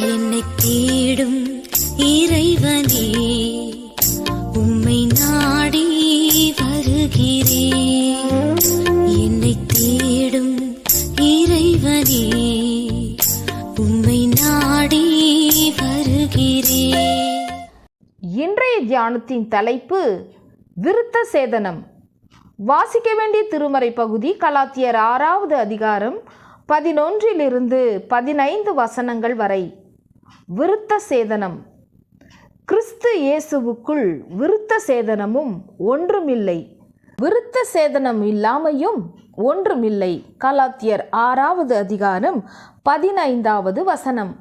என்னை தேடும் இறைவனே உம்மை நாடி வருகிறேன். என்னை தேடும் இறைவனே உம்மை நாடி வருகிறேன். இன்றைய தியானத்தின் தலைப்பு விருத்த சேதனம். வாசிக்க வேண்டிய திருமறை பகுதி கலாத்தியர் ஆறாவது அதிகாரம் பதினொன்றிலிருந்து பதினைந்து வசனங்கள் வரை. விருத்த சேதனம். கிறிஸ்து இயேசுவுக்குள் விருத்த சேதனமும் ஒன்றுமில்லை. விருத்த சேதனம் இல்லாமையும் ஒன்றுமில்லை. கலாத்தியர் ஆறாவது அதிகாரம் பதினைந்தாவது வசனம்.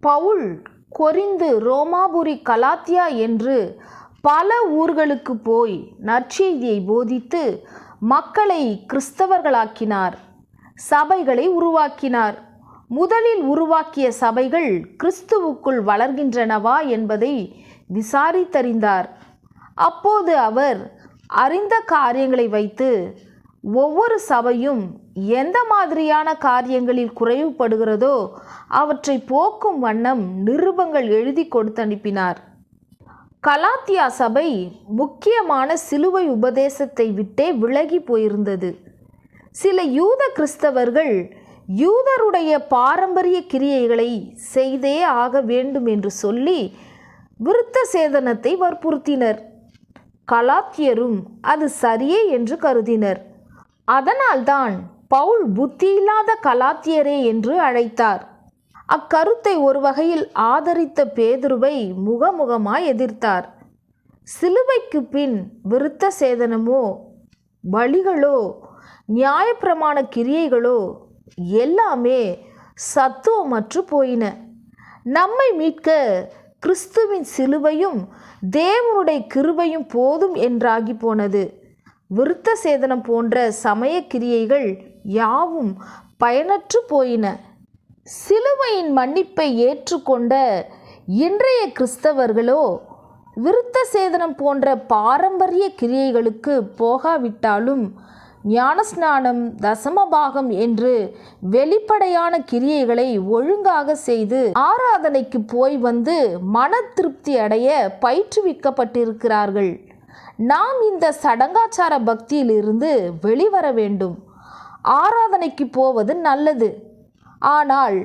பவுல் கொரிந்து ரோமாபுரி கலாத்தியா என்று பல ஊர்களுக்கு போய் நற்செய்தியை போதித்து மக்களை கிறிஸ்தவர்களாக்கினார். சபைகளை உருவாக்கினார். முதலில் உருவாக்கிய சபைகள் கிறிஸ்துவுக்குள் வளர்கின்றனவா என்பதை விசாரித்தறிந்தார். அப்போது அவர் அறிந்த காரியங்களை வைத்து ஒவ்வொரு சபையும் எந்த மாதிரியான காரியங்களில் குறைவுபடுகிறதோ அவற்றை போக்கும் வண்ணம் நிருபங்கள் எழுதி கொடுத்து அனுப்பினார் கலாத்தியா சபை முக்கியமான சிலுவை உபதேசத்தை விட்டே விலகி போயிருந்தது. சில யூத கிறிஸ்தவர்கள் யூதருடைய பாரம்பரிய கிரியைகளை செய்தே ஆக வேண்டும் என்று சொல்லி விருத்த சேதனத்தை வற்புறுத்தினர். கலாத்தியரும் அது சரியே என்று கருதினர். அதனால்தான் பவுல் புத்தியில்லாத கலாத்தியரே என்று அழைத்தார். அக்கருத்தை ஒரு வகையில் ஆதரித்த பேதுருவை முகமுகமாய் எதிர்த்தார். சிலுவைக்கு பின் விருத்த சேதனமோ வழிகளோ நியாயப்பிரமாண கிரியைகளோ எல்லாமே சத்துவமற்று போயின. நம்மை மீட்க கிறிஸ்துவின் சிலுவையும் தேவனுடைய கிருபையும் போதும் என்றாகி போனது. விருத்த சேதனம் போன்ற சமய கிரியைகள் யாவும் பயனற்று போயின. சிலுவையின் மன்னிப்பை ஏற்றுக்கொண்ட இன்றைய கிறிஸ்தவர்களோ விருத்த சேதனம் போன்ற பாரம்பரிய கிரியைகளுக்கு போகாவிட்டாலும் ஞானஸ்நானம் தசமபாகம் என்று வெளிப்படையான கிரியைகளை ஒழுங்காக செய்து ஆராதனைக்கு போய் வந்து மன திருப்தி அடைய பயிற்றுவிக்கப்பட்டிருக்கிறார்கள். நாம் இந்த சடங்காச்சார பக்தியிலிருந்து வெளிவர வேண்டும். ஆராதனைக்கு போவது நல்லது. ஆனால்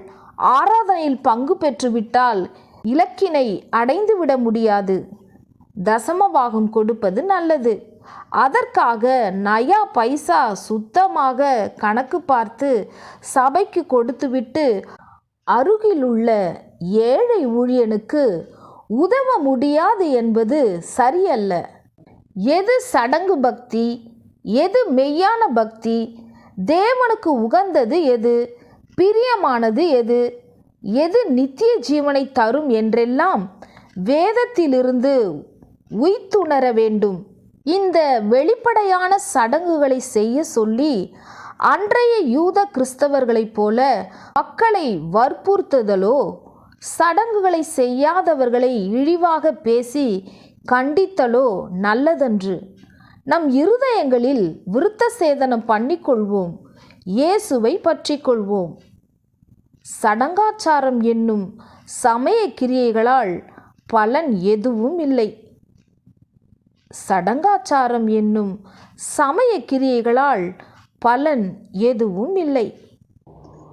ஆராதனையில் பங்கு பெற்றுவிட்டால் இலக்கினை அடைந்துவிட முடியாது. தசமபாகம் கொடுப்பது நல்லது. அதற்காக நயா பைசா சுத்தமாக கணக்கு பார்த்து சபைக்கு கொடுத்துவிட்டு அருகிலுள்ள ஏழை ஊழியனுக்கு உதவ முடியாது என்பது சரியல்ல. எது சடங்கு பக்தி எது மெய்யான பக்தி தேவனுக்கு உகந்தது எது பிரியமானது எது எது நித்திய ஜீவனை தரும் என்றெல்லாம் வேதத்திலிருந்து உய்த்துணர வேண்டும். இந்த வெளிப்படையான சடங்குகளை செய்ய சொல்லி அன்றைய யூத கிறிஸ்தவர்களைப் போல மக்களை வற்புறுத்துதலோ சடங்குகளை செய்யாதவர்களை இழிவாக பேசி கண்டித்தலோ நல்லதன்று. நம் இருதயங்களில் விருத்த சேதனம் பண்ணிக்கொள்வோம் இயேசுவை பற்றிக்கொள்வோம். சடங்காச்சாரம் என்னும் சமய கிரியைகளால் பலன் எதுவும் இல்லை. சடங்காச்சாரம் என்னும் சமய கிரியைகளால் பலன் எதுவும் இல்லை.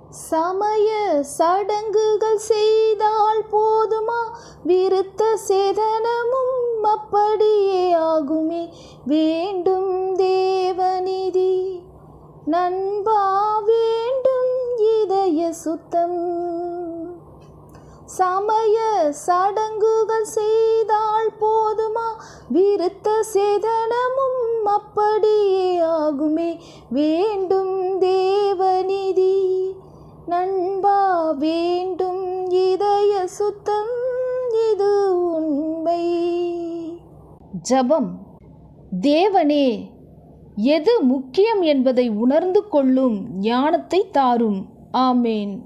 சமய சடங்குகள் செய்தால் போதுமா? விருத்த சேதனமும் அப்படியே ஆகுமே. வேண்டும் தேவநிதி நண்பா வேண்டும் இதய சுத்தம். சமய சடங்குகள் செய்தால் போதுமா? விருத்த சேதனமும் அப்படியே ஆகுமே. வேண்டும் தேவநிதி நண்பா வேண்டும் இதய சுத்தம் இது உண்மை. ஜபம். தேவனே எது முக்கியம் என்பதை உணர்ந்து கொள்ளும் ஞானத்தை தாரும். ஆமேன்.